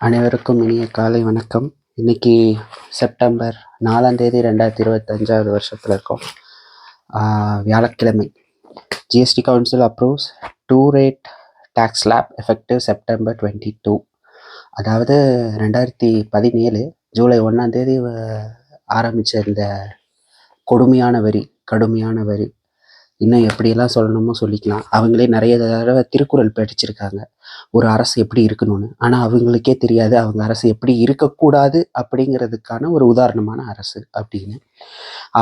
அனைவருக்கும் இனிய காலை வணக்கம். இன்னைக்கு செப்டம்பர் நாலாம் தேதி ரெண்டாயிரத்தி இருபத்தஞ்சாவது வருஷத்தில் இருக்கோம். வியாழக்கிழமை. GST council approves two rate tax slab effective September twenty two அதாவது ரெண்டாயிரத்தி பதினேழு ஜூலை ஒன்றாம் தேதி ஆரம்பித்த இந்த கொடுமையான வரி கடுமையான வரி இன்னும் எப்படியெல்லாம் சொல்லணுமோ சொல்லிக்கலாம். அவங்களே நிறைய தடவை திருக்குறள் படிச்சிருக்காங்க ஒரு அரசு எப்படி இருக்கணும்னு. ஆனால் அவங்களுக்கே தெரியாது அவங்க அரசு எப்படி இருக்கக்கூடாது அப்படிங்கிறதுக்கான ஒரு உதாரணமான அரசு அப்படின்னு.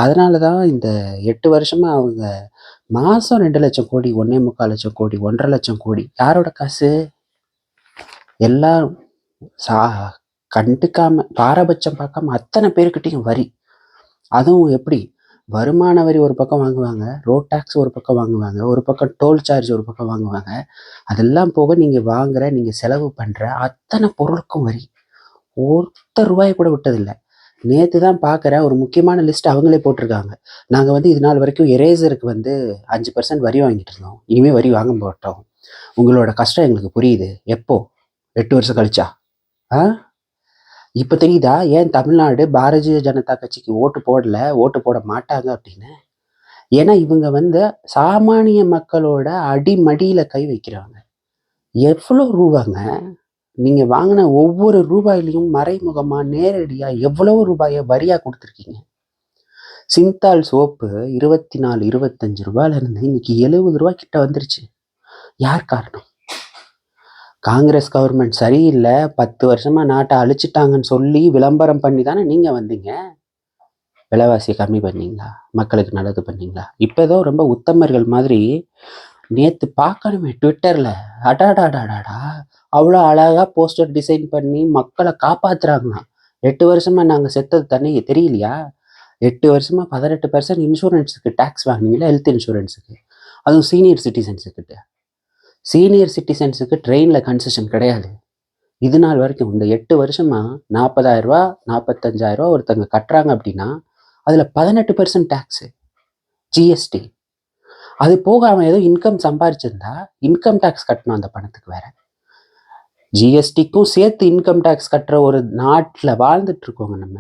அதனால தான் இந்த எட்டு வருஷமாக அவங்க மாதம் ரெண்டு லட்சம் கோடி ஒன்றே முக்கால் லட்சம் கோடி ஒன்றரை லட்சம் கோடி யாரோட காசு? எல்லாம் சா கண்டுக்காம பாரபட்சம் பார்க்காம அத்தனை பேருக்கிட்டையும் வரி. அதுவும் எப்படி? வருமான வரி ஒரு பக்கம் வாங்குவாங்க ரோட் டேக்ஸ் ஒரு பக்கம் வாங்குவாங்க ஒரு பக்கம் டோல் சார்ஜ் ஒரு பக்கம் வாங்குவாங்க. அதெல்லாம் போக நீங்கள் வாங்குற நீங்கள் செலவு பண்ணுற அத்தனை பொருளுக்கும் வரி. ஒருத்தர் ரூபாய் கூட விட்டதில்லை. நேற்று தான் பார்க்குற ஒரு முக்கியமான லிஸ்ட் அவங்களே போட்டிருக்காங்க. நாங்கள் வந்து இது நாள் வரைக்கும் எரேசருக்கு வந்து அஞ்சு பர்சன்ட் வரி வாங்கிட்டு இருந்தோம். இனிமேல் வரி வாங்க மாட்டோம். உங்களோட கஷ்டம் எங்களுக்கு புரியுது. எப்போ? எட்டு வருஷம் கழிச்சா? ஆ? இப்போ தெரியுதா? ஏன் தமிழ்நாடு பாரதிய ஜனதா கட்சிக்கு ஓட்டு போடல? ஓட்டு போட மாட்டாங்க அப்படின்னு? ஏன்னா இவங்க வந்து சாமானிய மக்களோட அடிமடியில் கை வைக்கிறாங்க. எவ்வளோ ரூபாங்க? நீங்கள் வாங்கின ஒவ்வொரு ரூபாயிலையும் மறைமுகமாக நேரடியாக எவ்வளவு ரூபாயை வரியாக கொடுத்துருக்கீங்க? சிந்தால் சோப்பு இருபத்தி நாலு இருபத்தஞ்சு ரூபாயில இருந்து இன்னைக்கு எழுபது ரூபாய் கிட்ட வந்துருச்சு. யார் காரணம்? காங்கிரஸ் கவர்மெண்ட் சரியில்லை பத்து வருஷமாக நாட்டை அழிச்சிட்டாங்கன்னு சொல்லி விளம்பரம் பண்ணி தானே நீங்கள் வந்தீங்க? விலைவாசியை கம்மி பண்ணீங்களா? மக்களுக்கு நல்லது பண்ணீங்களா? இப்போ ஏதோ ரொம்ப உத்தமர்கள் மாதிரி நேற்று பார்க்கணுமே ட்விட்டரில் அடாடாடாடாடா. அவ்வளோ அழகாக போஸ்டர் டிசைன் பண்ணி மக்களை காப்பாற்றுறாங்களாம் எட்டு வருஷமாக நாங்கள் செத்தது தண்ணி தெரியலையா? எட்டு வருஷமாக பதினெட்டு பர்சன்ட் இன்சூரன்ஸுக்கு டேக்ஸ் வாங்கினீங்களா? ஹெல்த் இன்சூரன்ஸுக்கு அதுவும் சீனியர் சிட்டிசன்ஸுக்கிட்ட சீனியர் சிட்டிசன்ஸுக்கு ட்ரெயினில் கன்செஷன் கிடையாது. இது நாள் வரைக்கும் இந்த எட்டு வருஷமாக நாற்பதாயிரம் ரூபா ஒருத்தங்க கட்டுறாங்க அப்படின்னா அதில் பதினெட்டு பர்சன்ட் டேக்ஸு ஜிஎஸ்டி அது போக அவன் ஏதோ இன்கம் சம்பாரிச்சிருந்தா இன்கம் டேக்ஸ் கட்டணும் அந்த பணத்துக்கு வேற. ஜிஎஸ்டிக்கும் சேர்த்து இன்கம் டேக்ஸ் கட்டுற ஒரு நாட்டில் வாழ்ந்துட்டு இருக்கோங்க நம்ம.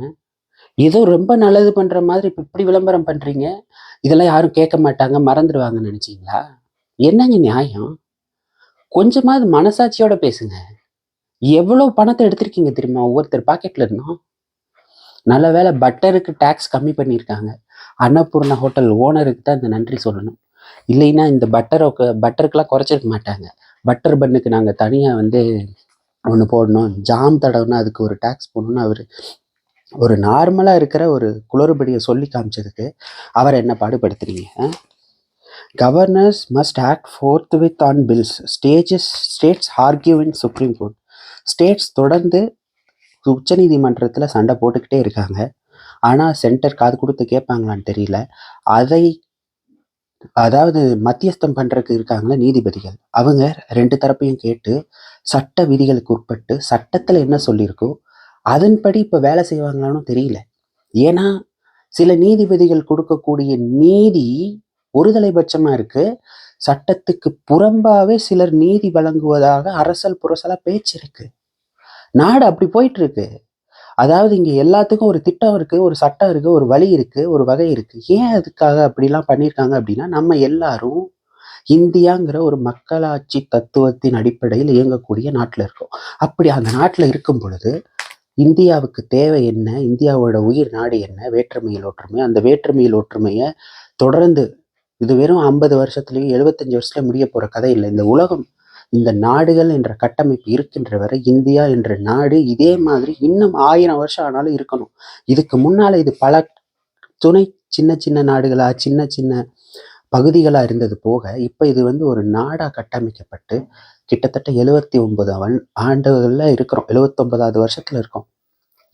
ஏதோ ரொம்ப நல்லது பண்ணுற மாதிரி இப்போ இப்படி விளம்பரம் பண்ணுறீங்க இதெல்லாம் யாரும் கேட்க மாட்டாங்க மறந்துடுவாங்கன்னு நினச்சிங்களா? என்னங்க நியாயம்? கொஞ்சமாவது மனசாட்சியோட பேசுங்க. எவ்வளோ பணத்தை எடுத்திருக்கீங்க தெரியுமா? ஒவ்வொருத்தர் பாக்கெட்ல இருந்தோம் நல்ல வேளை பட்டருக்கு டேக்ஸ் கம்மி பண்ணியிருக்காங்க. அன்னபூர்ணா ஹோட்டல் ஓனருக்கு தான் இந்த நன்றி சொல்லணும். இல்லைன்னா இந்த பட்டரை பட்டருக்கெல்லாம் குறைச்சிருக்க மாட்டாங்க. பட்டர் பன்னுக்கு நாங்கள் தனியாக வந்து ஒன்று போடணும். ஜாம் தடவுனா அதுக்கு ஒரு டேக்ஸ் போடணும்னு அவர் ஒரு நார்மலாக இருக்கிற ஒரு குளறுபடியை சொல்லி காமிச்சதுக்கு அவரை என்ன பாடுபடுத்துறீங்க governors must act forthwith on bills stages states argue in supreme court states தொடர்ந்து உச்சநீதிமன்றத்தில் சண்டை போட்டுக்கிட்டே இருக்காங்க. ஆனால் சென்டர் காது கொடுத்து கேட்பாங்களான்னு தெரியல. அதை அதாவது மத்தியஸ்தம் பண்ணுறதுக்கு இருக்காங்களே நீதிபதிகள். அவங்க ரெண்டு தரப்பையும் கேட்டு சட்ட விதிகளுக்கு உட்பட்டு சட்டத்தில் என்ன சொல்லியிருக்கோ அதன்படி இப்போ வேலை செய்வாங்களான்னு தெரியல. ஏன்னா சில நீதிபதிகள் கொடுக்கக்கூடிய நீதி ஒருதலைபட்சமா இருக்கு. சட்டத்துக்கு புறம்பாவே சிலர் நீதி வழங்குவதாக அரசல் புரசலா பேச்சு இருக்கு. நாடு அப்படி போயிட்டு இருக்கு. அதாவது இங்க எல்லாத்துக்கும் ஒரு திட்டம் இருக்கு ஒரு சட்டம் இருக்கு ஒரு வழி இருக்கு ஒரு வகை இருக்கு. ஏன் அதுக்காக அப்படிலாம் பண்ணியிருக்காங்க அப்படின்னா நம்ம எல்லாரும் இந்தியாங்கிற ஒரு மக்களாட்சி தத்துவத்தின் அடிப்படையில் இயங்கக்கூடிய நாட்டில் இருக்கோம். அப்படி அந்த நாட்டில் இருக்கும் பொழுது இந்தியாவுக்கு தேவை என்ன இந்தியாவோட உயிர் நாடு என்ன வேற்றுமையில் ஒற்றுமை அந்த வேற்றுமையில் ஒற்றுமையை தொடர்ந்து இது வெறும் ஐம்பது வருஷத்துலேயும் எழுபத்தஞ்சு வருஷத்துல முடிய போகிற கதை இல்லை. இந்த உலகம் இந்த நாடுகள் என்ற கட்டமைப்பு இருக்கின்ற வரை இந்தியா என்ற நாடு இதே மாதிரி இன்னும் ஆயிரம் வருஷம் ஆனாலும் இருக்கணும். இதுக்கு முன்னால் இது பல துணை சின்ன சின்ன நாடுகளா சின்ன சின்ன பகுதிகளாக இருந்தது போக இப்போ இது வந்து ஒரு நாடாக கட்டமைக்கப்பட்டு கிட்டத்தட்ட எழுபத்தி ஒன்பது ஆண்டுகளில் இருக்கிறோம். எழுபத்தொன்பதாவது வருஷத்தில் இருக்கோம்.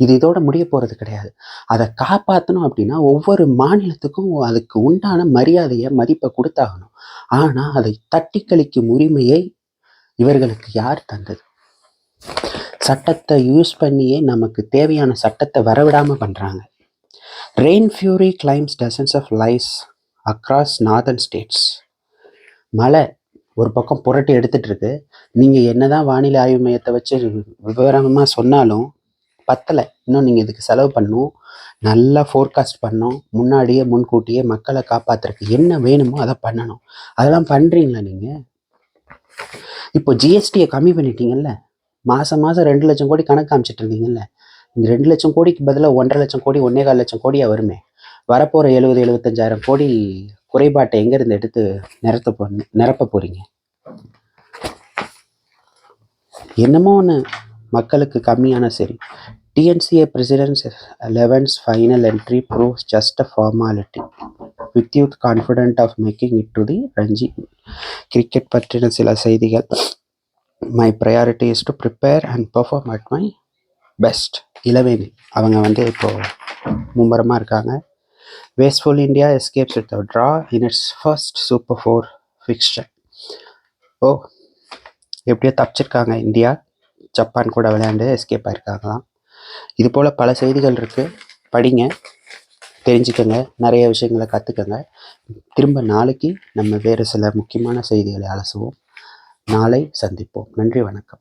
இது இதோட முடிய போகிறது கிடையாது. அதை காப்பாற்றணும் அப்படின்னா ஒவ்வொரு மாநிலத்துக்கும் அதுக்கு உண்டான மரியாதையை மதிப்பை கொடுத்தாகணும். ஆனால் அதை தட்டி கழிக்கும் உரிமையை இவர்களுக்கு யார் தந்தது? சட்டத்தை யூஸ் பண்ணியே நமக்கு தேவையான சட்டத்தை வரவிடாமல் பண்ணுறாங்க rain fury claims dozens of lives across northern states மழை ஒரு பக்கம் புரட்டி எடுத்துட்டு இருக்கு. நீங்கள் என்னதான் வானிலை ஆய்வு மையத்தை வச்சு விவரமாக சொன்னாலும் பத்தலை. இன்னும் நீங்கள் இதுக்கு செலவு பண்ணணும். நல்லா ஃபோர்காஸ்ட் பண்ணணும். முன்னாடியே முன்கூட்டியே மக்களை காப்பாத்துறதுக்கு என்ன வேணுமோ அதை பண்ணணும். அதெல்லாம் பண்ணுறீங்களா நீங்கள் இப்போ ஜிஎஸ்டியை கம்மி பண்ணிட்டீங்கல்ல? மாதம் மாதம் ரெண்டு லட்சம் கோடி கணக்கு காமிச்சிட்டு இருந்தீங்கல்ல இந்த ரெண்டு லட்சம் கோடிக்கு பதிலாக ஒன்றரை லட்சம் கோடி ஒன்றே கால் லட்சம் கோடியாக வருமே? வரப்போகிற எழுபது எழுபத்தஞ்சாயிரம் கோடி குறைபாட்டை எங்கேருந்து எடுத்து நிரத்த போ நிரப்ப போகிறீங்க என்னமோ ஒன்று மக்களுக்கு கம்மியான சரி. TNCA president's elevens final entry proves just a formality with youth confident of making it to the Ranji cricket பற்றின சில செய்திகள் my priority is to prepare and perform at my best Ilavenil அவங்க வந்து இப்போது மும்முரமாக இருக்காங்க wasteful India escapes with draw in its first super four fixture ஓ எப்படியோ தப்பிச்சிருக்காங்க இந்தியா ஜப்பான் கூட விளையாண்டு எஸ்கேப் ஆயிருக்காங்களாம் இது போல் பல செய்திகள் இருக்குது படிங்க தெரிஞ்சுக்கங்க நிறைய விஷயங்களை கற்றுக்கங்க திரும்ப நாளைக்கு நம்ம வேறு சில முக்கியமான செய்திகளை அலசுவோம். நாளை சந்திப்போம். நன்றி வணக்கம்.